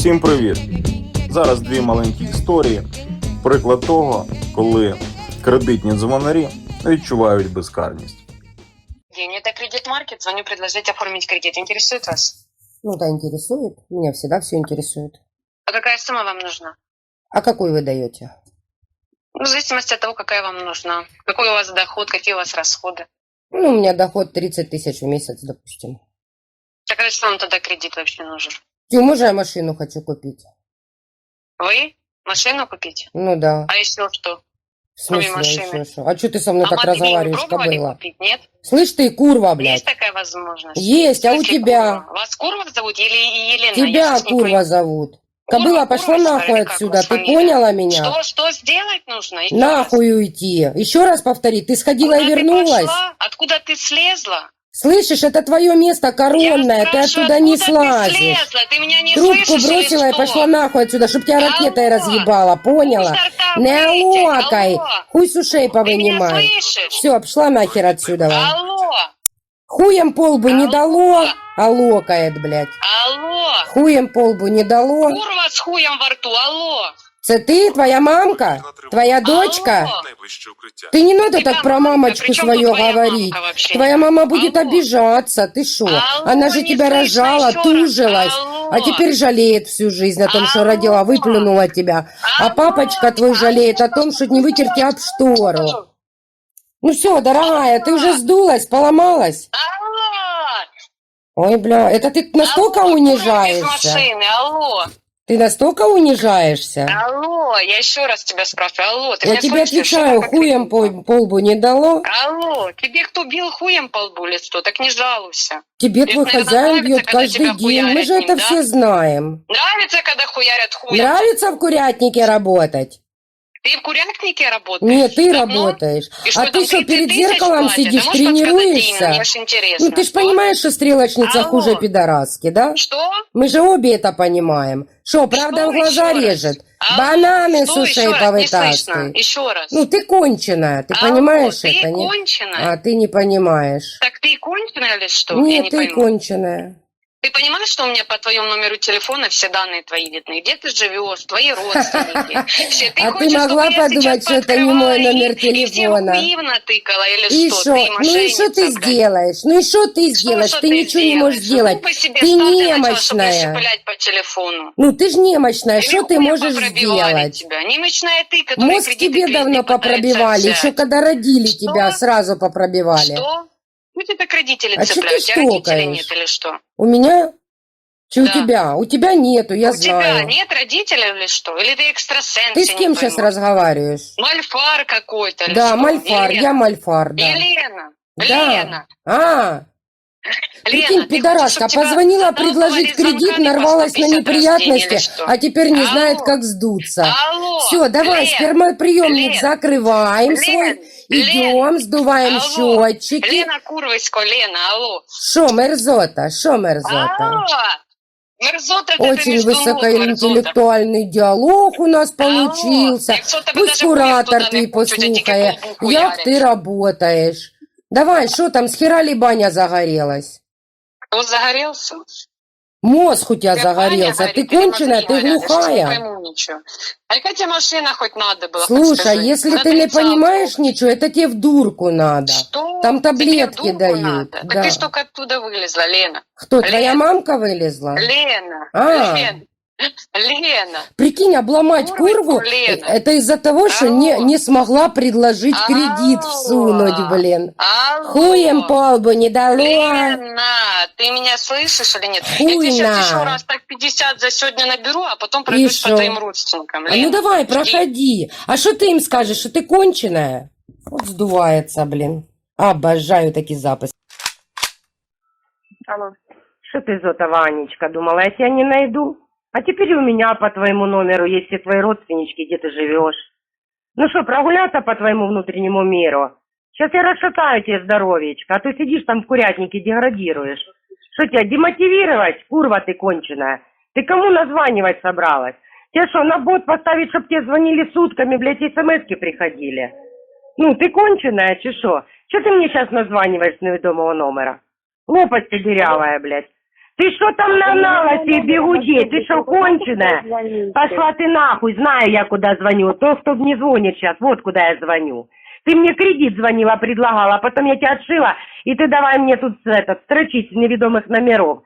Всім привіт! Зараз дві маленькі історії. Приклад того, коли кредитні дзвонарі відчувають безкарність. День, это кредит маркет. Звоню предложить оформить кредит. Интересует вас? Ну да, интересует. Меня всегда все интересует. А какая сумма вам нужна? А какой вы даете? Ну, в зависимости от того, какая вам нужна. Какой у вас доход, какие у вас расходы. Ну, у меня доход 30 тысяч в месяц, допустим. Так а зачем вам тогда кредит вообще нужен? Тем уже я машину хочу купить. Вы? Машину купить? Ну да. А еще что? В кроме смысле машины. еще что? А что ты со мной а так разговариваешь, пробовали кобыла? купить, нет? Слышь ты, курва, Есть блядь. такая возможность? Есть, а у Если тебя? Курва. Вас Курва зовут или Елена? Я Тебя сейчас не курва зовут. Курва, Кобыла, пошла Курва, нахуй или как отсюда. Ты фамилия? поняла меня? Что, что сделать нужно? Еще раз. Нахуй уйти. Еще раз повтори. Ты сходила Куда и ты вернулась? пошла? Откуда ты слезла? Слышишь, это твое место коронное. Я Ты спрашиваю, оттуда не ты слазишь. слезла? Ты меня не Трубку слышишь бросила и пошла нахуй отсюда, чтоб тебя ракетой разъебала, поняла? Не локай, хуй с ушей повынимай. Все, пошла нахер отсюда. Алло, Хуем полбу не дало, а локает, блядь. алло. Хуем полбу не дало. Курва с хуем во рту, алло. Це ти, твоя мамка, твоя дочка. Найближче укриття. Ты не надо так про мамочку свою говорить. Твоя мама будет обижаться, ты шо? Она же тебя рожала, тужилась, а теперь жалеет всю жизнь о том, что родила, выплюнула тебя. А папочка твой жалеет о том, что не вытер тебя об штору. Ну все, дорогая, ты уже сдулась, поломалась. Алло. Ой, бля, это ты настолько унижаешься? машины, алло. Ты настолько унижаешься? Алло, я еще раз тебя спрашиваю, алло, ты Я меня тебе слышишь? отвечаю, Что хуем такое? по, по лбу не дало. Алло, тебе кто бил хуем по лбу или что? Так не жалуйся. Тебе Тебе, твой наверное, хозяин нравится, бьет когда каждый тебя день. Мы хуярят же ним, это да? все знаем. Нравится, когда хуярят хуем? Нравится в курятнике работать? Ты в курятнике работаешь? Нет, ты Давно? работаешь. И А ты там что, 30 перед тысяч зеркалом платят? сидишь, Ты можешь подсказать имя? тренируешься? Мне аж интересно. Ну ты ж Что? понимаешь, что стрелочница Алло. хуже пидораски, да? Что? Мы же обе это понимаем. Что, правда в Что глаза еще раз? режет? Алло, Бананы с что ушей еще раз? Не слышно. повытаскивай. Еще раз. Ну ты конченая, ты Алло, понимаешь ты это? не? конченая? А ты не понимаешь. Так ты конченая или что? Я Нет, не ты пойму. конченая. Ты понимаешь, что у меня по твоему номеру телефона все данные твои видны? Где ты живешь, твои родственники? Все. Ты А ты хочешь, могла чтобы я подумать, что это не мой номер и- И телефона? хуи натыкала или И что? что? Ты Ну и что ты сделаешь? Ну и что ты сделаешь? что Ты ничего не можешь сделать. Ну, Ты ты начала, немощная. шепелять по телефону. Ну ты ж немощная, что ты можешь сделать? Тебя. Немощная ты, Мозг тебе давно попробивали, еще когда родили тебя, сразу попробивали. Что? Ну тебя так родители А чё ты цепляют. У тебя родителей стукаешь? нет или что? У меня? Че у Да. тебя? У тебя нету, я У тебя знаю. нет родителей или что? Или ты экстрасенс? Ты я с не кем сейчас пойму. разговариваешь? Мальфар какой-то или Да, что? Мальфар, Елена. я Мальфар, да. Елена. Да. Лена. А, прикинь, Лена, ты пидораска, хочешь, чтоб тебя позвонила задолбали предложить кредит, звонками нарвалась по на 150 раз в день неприятности, или что? а теперь не Алло. знает, как сдуться. Алло. Все, давай, Лен, спермоприемник Лен, закрываем Лен, свой, Лен, идем, сдуваем алло, счетчики. Лена Курвисько, Лена, алло. Шо, мерзота, шо мерзота? Алло. Мерзота это Очень между ног, мерзота. высокоинтеллектуальный диалог у нас получился. Якщо тебе Пусть даже хуя куратор туди твій не хочуть, а тільки послухає, колбу як хуярять. ти работаешь. Давай, що там, з хера ли баня загорелась? Кто загорелся? Мозг у тебя загорелся. Ты конченая, ты? Я не глухая. ничего. А яка тебе машина хоть надо было? Слушай, скажи? если ты не понимаешь ничего, это тебе в дурку надо. Что? Там таблетки дают, да. Так ты ж только оттуда вылезла, Лена. Кто, твоя мамка вылезла? Лена. А. Лен. Лена. Прикинь, обломать Курву, курву, Лена. это из-за того, что Алло. не, не смогла предложить Алло. кредит всунуть, блин. Алло. Хуем по лбу не дало. Лена, ты меня слышишь или нет? Я тебе Хуйна. сейчас еще раз так 50 за сегодня наберу, а потом пройдусь по твоим родственникам. А ну Лена, давай, проходи. А что ты им скажешь, что ты конченая? Вот сдувается, блин. Обожаю такие записи. Алло. Что ты, Зота Ванечка, думала, я тебя не найду? А теперь у меня по твоему номеру есть все твои родственнички, где ты живешь. Ну что, прогуляться по твоему внутреннему миру? Сейчас я расшатаю тебе здоровьечко, а ты сидишь там в курятнике, деградируешь. Что тебя, демотивировать? Курва ты конченая. Ты кому названивать собралась? Тебе что, на бот поставить, чтоб тебе звонили сутками, блядь, смс приходили? Ну, ты конченая, что? Что ты мне сейчас названиваешь с неведомого номера? Лопасть ты дырявая, блядь. Ты что там нагнала себе бегудей? Ты что, конченая? Пошла ты нахуй, знаю я, куда звоню. То, кто не звонит сейчас, вот куда я звоню. Ты мне кредит звонила, предлагала, а потом я тебя отшила, и ты давай мне тут этот, строчить с неведомых номеров.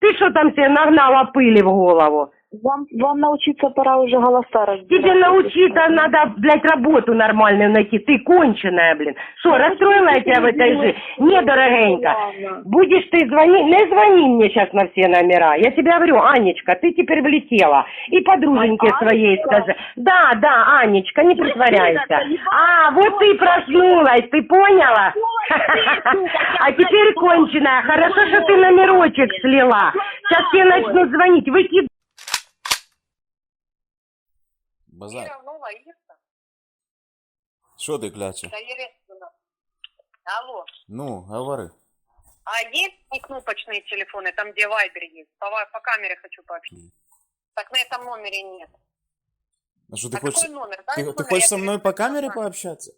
Ты что там себе нагнала пыли в голову? Вам, вам научиться пора уже голоса разбирать. Тебе научиться надо, блядь, работу нормальную найти. Ты конченая, блин. Что, расстроила я тебя в этой жизни? Не, дорогенька. Будешь ты звонить, не звони мне сейчас на все номера. Я тебе говорю, Анечка, ты теперь влетела. И подруженьке Ай, своей Анечка. скажи. Да, да, Анечка, не притворяйся. А, вот ты проснулась, ты поняла? А теперь конченая. Хорошо, что ты номерочек слила. Сейчас тебе начнут звонить. Выкид Базар. Равно Лариса. Що ти кляче? Да, естественно. Алло. Ну, говори. А есть не кнопочные телефоны, там где вайбер есть? По, ва- по камере хочу пообщаться. Так на этом номере нет. А що ти а хочеш? какой номер? Дай Ти, номер, ти я хочеш со мною по перезвоню камері по пообщатися?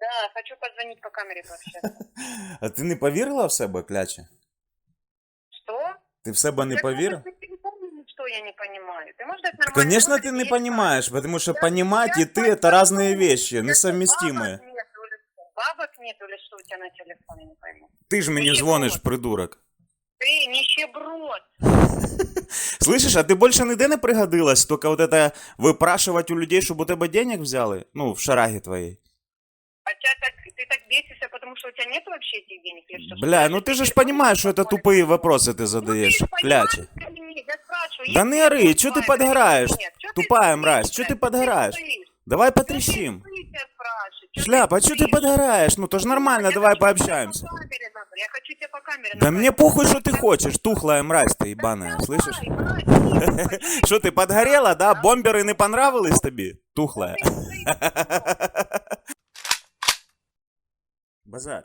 Да, хочу позвонить по камере пообщаться. А ти не повірила в себе, кляче? Что? Ти в себе не Я повірив? просто не помню, что я не понимаю. Ты можешь дать нормальный Конечно, номер, ты где не есть понимаешь, потому что Я- понимать я и ты это понимаю. разные вещи, Я несовместимые. Бабок нет или что? Бабок нет или что у тебя на телефоне, не пойму. Ты же мне Нищеброд. звонишь, придурок. Ты нищеброд. Слышишь, а ты больше ніде не пригодилась, только вот это выпрашивать у людей, чтобы у тебя денег взяли? Ну, в шараге твоей. потому что у тебя нет вообще этих денег или что? Бля, ну ты же ж понимаешь, что это тупые вопросы ты задаешь, ну, кляча. Да не ну ори, что ты подгораешь? Тупая мразь, что ты подгораешь? Давай потрещим. Шляпа, а что ты подгораешь? Ну тоже ж нормально, давай пообщаемся. Да мне похуй, что ты хочешь, тухлая мразь ты ебаная, слышишь? Что ты подгорела, да? Бомберы не понравились тебе? Тухлая ты. Базар.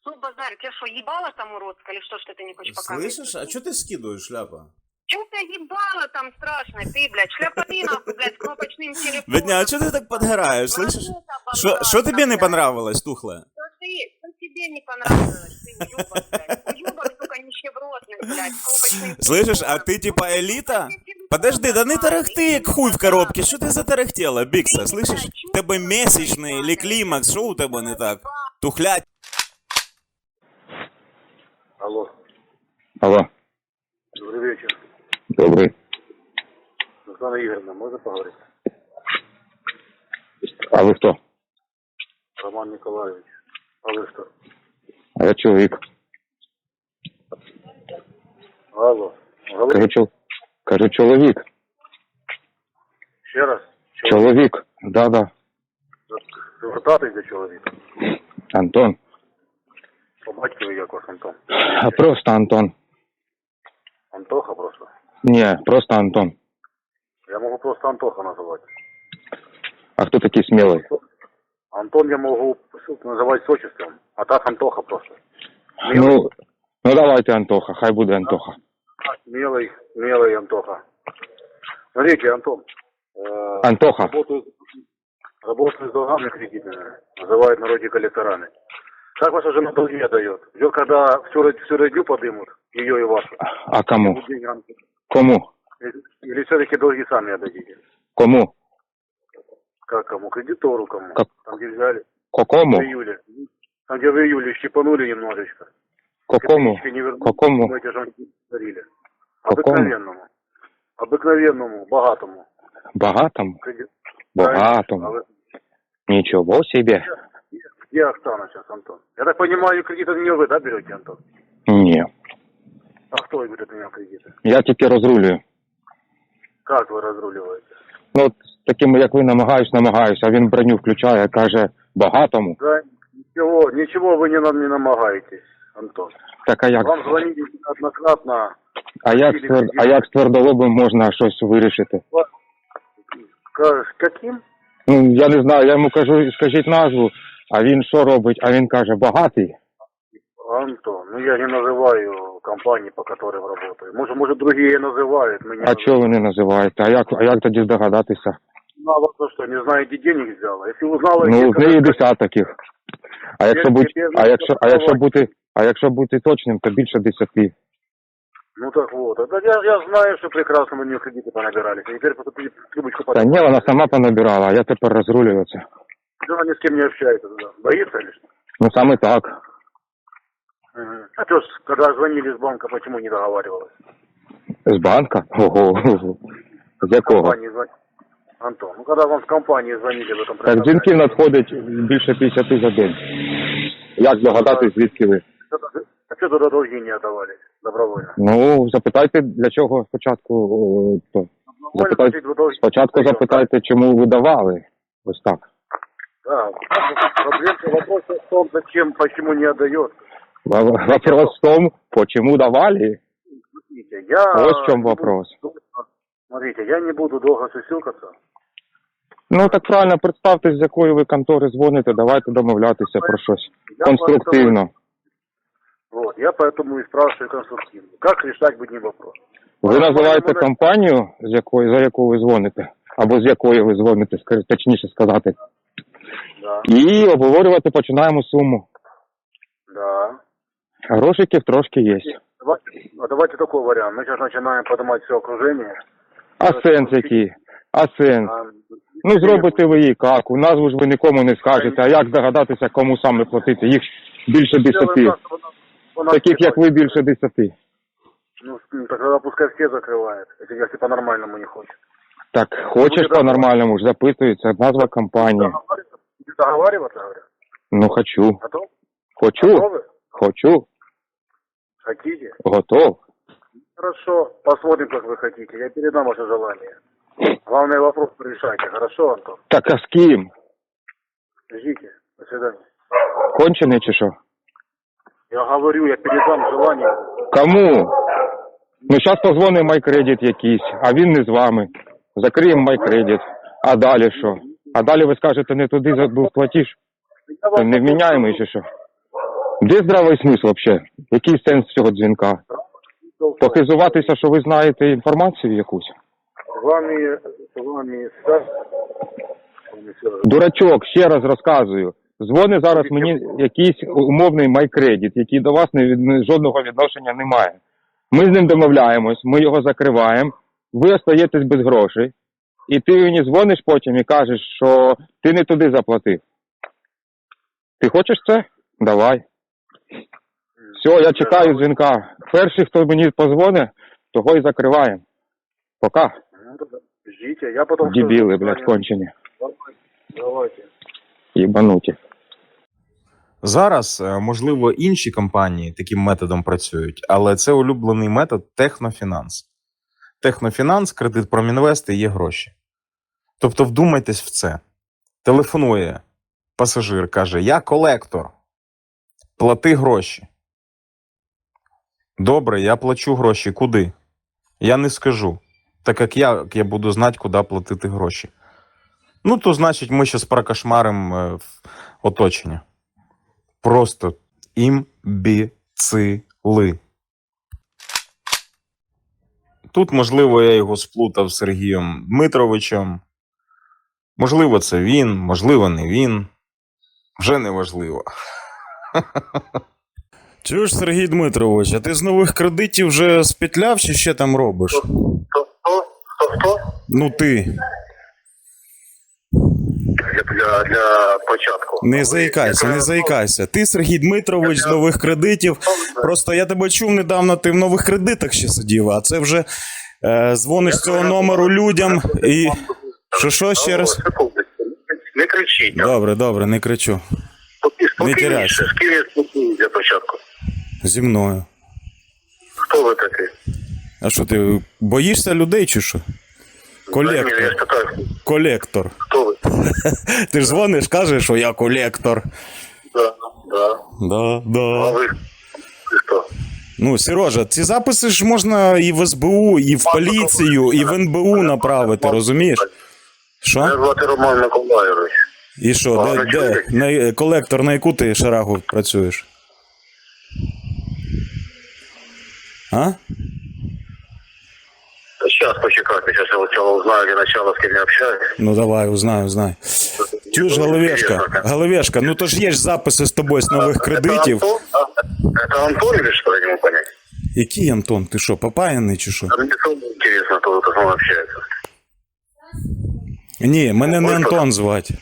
Что базар, тебе что, ебало там уродка или что, что ты не хочешь по камере? Слышишь, а что ты скидываешь, шляпа? У тебя ебало там страшно, ты, блядь, шляпа ты нахуй, блядь, с кнопочным телефоном. Бедня, а что ты так подгораешь, слышишь? Что тебе не понравилось, тухлая? Что ты, что тебе не понравилось? Ты уёбок, блядь. Уёбок, сука, нищебродный, блядь, Слышишь, а ты типа элита? Подожди, да не тарахти, як хуй в коробці. Що ти затарахтела, Бікса, слышиш? В Тебе месячний или клімакс, що у тебе не так? Тухлять. Алло, Алло, добрый вечер. добрый. Оксана Игоревна, можно поговорить? А ви хто? Роман Николаевич. А вы что? А я чоловік. Алло. Кажу, Говори чол... Кажу, чоловік. ще раз. Чоловік. Да-да. Звертатись до чоловіка. Антон. По батькові як вас Антон. А просто Антон. Антоха просто. Ні, просто Антон. Я можу просто Антоха називати. А хто такий смілий? Антон я можу називати з отчеством, а так Антоха просто. Ну, ну давайте Антоха, хай буде Антоха. Смелый, смелый Антоха. Смотрите, Антон. э, Антоха. Работаю, работаю с долгами кредитными. Называют народе коллекторами. Как ваша жена долги отдает? Ждет, когда всю, всю родню подымут, ее и вашу. А кому? Кому? Или все-таки долги сами отдадите? Кому? Как кому? Кредитору кому? Как? Там, где взяли Какому? в июле. Там, где в июле щипанули немножечко. Какому? Какому? эти же дарили. Какому? Обыкновенному. Обыкновенному, богатому. Багатому? Кредит- А Богатому. вы- Нічого собі. Где Оксана сейчас, Антон? Я так понимаю, кредиты не вы, да, берете, Антон? Ні. А кто берет у меня кредиты? Я тільки розрулюю. Как вы разруливаете? Ну, от з такими, як ви, намагаюсь, намагаюсь, а він броню включає, каже, багатому. Да, ничего, ничего вы не нам не намагаетесь, Антон. Так а як? Вам звонили однократно. А як, з твер... а як з твердолобом можна щось вирішити? К- Каким? Ну, я не знаю, я йому кажу, скажіть назву, а він що робить? А він каже, багатий. Антон, ну я не называю компании, по которым работаю. Может, может другие называют, но не А чого ви не називаєте? А як, а як тоді здогадатися? Знала, то, что не знаю, где денег взяла. Если узнала, Ну, где- в неї десяток їх. А якщо бути, а якщо, а якщо бути, а якщо бути точним, то більше десяти. Ну так вот. Да я, я знаю, что прекрасно мы у нее кредиты понабирались. А теперь просто ты трубочку Та ні, вона сама понабирала, а я тепер розрулюю це. Она ни с кем не общается. Да. Боится или что? Ну саме так. Мгм. А то ж, когда звонили из банка, почему не договаривалась? З банка? Ого. З якого? Компании звонили. Антон, ну когда вам с компании звонили в этом Так дзвінків надходить більше 50 за день. Як здогадатись, звідки ви? А что туда долги не отдавались добровольно? Ну, запитайте, для чого спочатку. То. Запитайте, спочатку запитайте, чому ви давали. Ось так. Да, в том, зачем, почему не отдает. Вопрос в тому, почему давали. Смотрите, я... Ось в чому буду вопрос. Смотрите, я не буду долго сусилкаться. Ну так правильно, представте, з якої ви контори дзвоните, давайте домовлятися про щось конструктивно. Вот, я поэтому и спрашиваю конструктивно. Как решать будет не вопрос. Ви називаєте компанію, з якої за яку ви дзвоните, або з якої ви дзвоните, скажи- точніше сказати, Да, і обговорювати починаємо суму. да. Грошиків трошки є. Давайте, а давайте такой вариант. Мы сейчас начинаем поднимать все окружение. А сенс який? А сенс? А, Ну зробите ви їй каку, назву ж ви нікому не скажете, а як здогадатися, кому саме платити? Їх більше сделаем десяти. так, чтобы она- она Таких все як ви більше десяти. Ну, м, тогда пускай все закрывают, если, если по-нормальному не хочет. Так, хочеш по-нормальному ж записується, назва компанії. Договариваться, договариваться, говорят. Ну хочу. Готов? Хочу, Готовы? хочу, Хотите? готов. Хорошо, посмотрим, как вы хотите. Я передам ваше желание. Главный вопрос решайте, хорошо, Антон? Так а з ким? Ждите. До свидания. Кончений чи що? Я говорю, я передам желание. Кому? Ну, зараз позвонить MyCredit якийсь, а він не з вами. Закриємо MyCredit. А далі що? А далі ви скажете, не туди за- був платіж? Не вміняємий чи що? Де здравий смисл взагалі? Який сенс цього дзвінка? Похизуватися, що ви знаєте інформацію якусь? Вами, вами связь. С вами связь. Дурачок, ще раз розказую. Дзвони зараз мені якийсь умовний MyCredit, який до вас не, від- жодного відношення не має. Ми з ним домовляємось, ми його закриваємо, ви остаєтесь без грошей, і ти мені дзвониш потім і кажеш, що ти не туди заплатив. Ти хочеш це? Давай. Все, я чекаю дзвінка. Перший, хто мені позвонить, того і закриваємо. Пока. Ну, тогда я потом... Дебіли, блядь, кончені. Давайте. Єбануті. Зараз, е, можливо, інші компанії таким методом працюють, але це улюблений метод Технофінанс. Технофінанс, кредит Промінвест і є гроші. Тобто вдумайтесь в це. Телефонує пасажир, каже: Я колектор. Плати гроші. Добре, я плачу гроші. Куди? Я не скажу. Так як я, як я буду знати, куди платити гроші. Ну, то значить, ми зараз прокошмаримо е, в- оточення. Просто імбіцили. Тут, можливо, я його сплутав з Сергієм Дмитровичем. Можливо, це він, можливо, не він. Вже не важливо. Чуєш, Сергій Дмитрович, а ти з нових кредитів вже спетляв чи ще там робиш? Кто? Кто? Кто? Ну ти. Для, для, початку. Не заїкайся, не заїкайся. Ти, Сергій Дмитрович, з нових кредитів. Просто я тебе чув недавно, ти в нових кредитах ще сидів, а це вже е, дзвониш з цього номеру людям і. Що що ще раз? Не кричіть. Добре, добре, не кричу. Спокійніше. теряйся. З ким я спілкуюсь для початку? Зі мною. Хто ви такий? А що ти боїшся людей чи що? Колектор. Колектор. хто? Ти ж дзвониш, кажеш, що я колектор. Да, да. Да, А да. ви? Ви хто? Ну, Сережа, ці записи ж можна і в СБУ, і в поліцію, і в НБУ направити, розумієш? Мене Що? звати Роман Миколайович. І що, де, де на, колектор, на яку ти шарагу працюєш? А? Сейчас почекайте, сейчас я сначала узнаю для начала, с кем я общаюсь. Ну давай, узнай, узнай. Чуєш, головешка, головешка, ну то ж є ж записи з тобою з нових Это кредитів. Антон? А, Это Антон или что, я не могу понять? Який Антон? Ти що, попаяний чи що? Мне самому интересно, кто тут со мной общается. Ні, мене не Антон звати.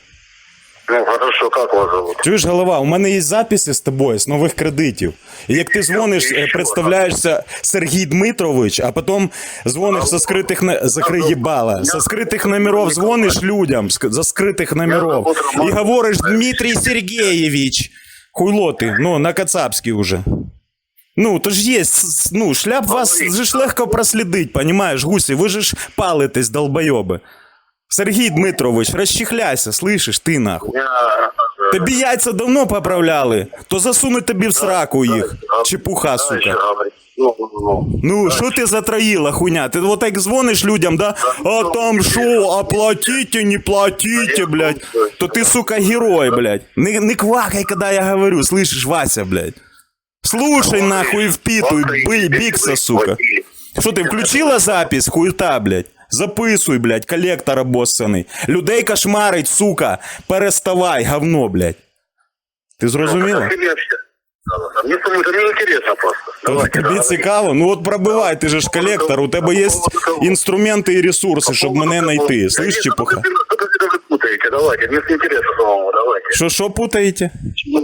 Ну, хорошо, как вас зовут? Чуєш, голова, у мене є записи з тобою з нових кредитів. І як ти дзвониш, е, представляєшся Сергій Дмитрович, а потім дзвониш со скритих на закрий їбала. Со скритих номеров дзвониш людям ск- за скритих номеров. І говориш Дмитрій Сергеєвич. Хуйло ти, ну, на Кацапській уже. Ну, то ж є, с- ну, шляп вас же ж легко прослідить, понімаєш, гусі, ви же ж палитесь, долбойоби. Сергій Дмитрович, розчихляйся, слышиш, ти нахуй. Я... Тобі яйця давно поправляли, то засунуть тобі в сраку їх. Чепуха, Что сука. говорить? Ну, ну, ну. Ну, що ти затроїла, хуйня? Ти вот так дзвониш людям, да? А там що, оплатите, не платите, блядь. То ти, сука, герой, блядь. Не, не квакай, когда я говорю, слышишь, Вася, блядь. Слушай нахуй и впитуй, бый, бикса, сука. Що ти включила запись, хуйта, блядь? Записуй, блядь, колектор обоссаний. Людей кошмарить, сука. Переставай, говно, блядь. Ти зрозуміла? Как тебе вообще? Да, Мне самому это не интересно просто. Давайте, Тобі давайте. цікаво? Ну от пробивай, ти же ж колектор, у тебе є інструменти і ресурси, щоб мене знайти. Слышь, чепуха? Что вы путаете? Давайте, мне это интересно самому, давайте. Що, що путаєте? Ну,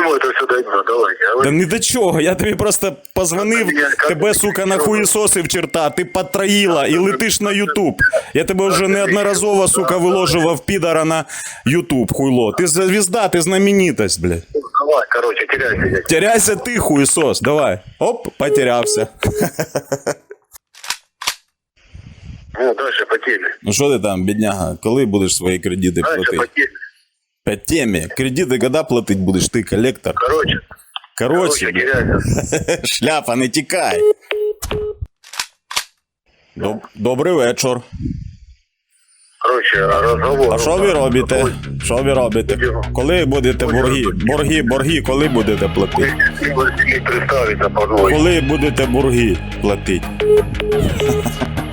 Чему это все дойдет? Давайте. Да Давайте. ні до чого, я тобі просто позвонив, тебе, сука, на хуїсосив черта, ти потроїла і летиш на Ютуб. Я тебе вже неодноразово, сука, виложував підара на Ютуб, хуйло. Ти звізда, ти знаменитость, блядь. Давай, короче, теряйся. Теряйся ти, хуїсос, давай. Оп, потерявся. Ну, дальше по теме. Ну що ти там, бідняга, коли будеш свої кредити Дальше по теме. Кредити коли платить будеш, ти колектор. Короче, Короче, короче, шляпа, не тікай. Доб- Добрий вечір. Короче, разговор. А що ви робите? Що ви робите? Коли будете борги? Борги, борги, коли будете платити? Коли будете борги платити?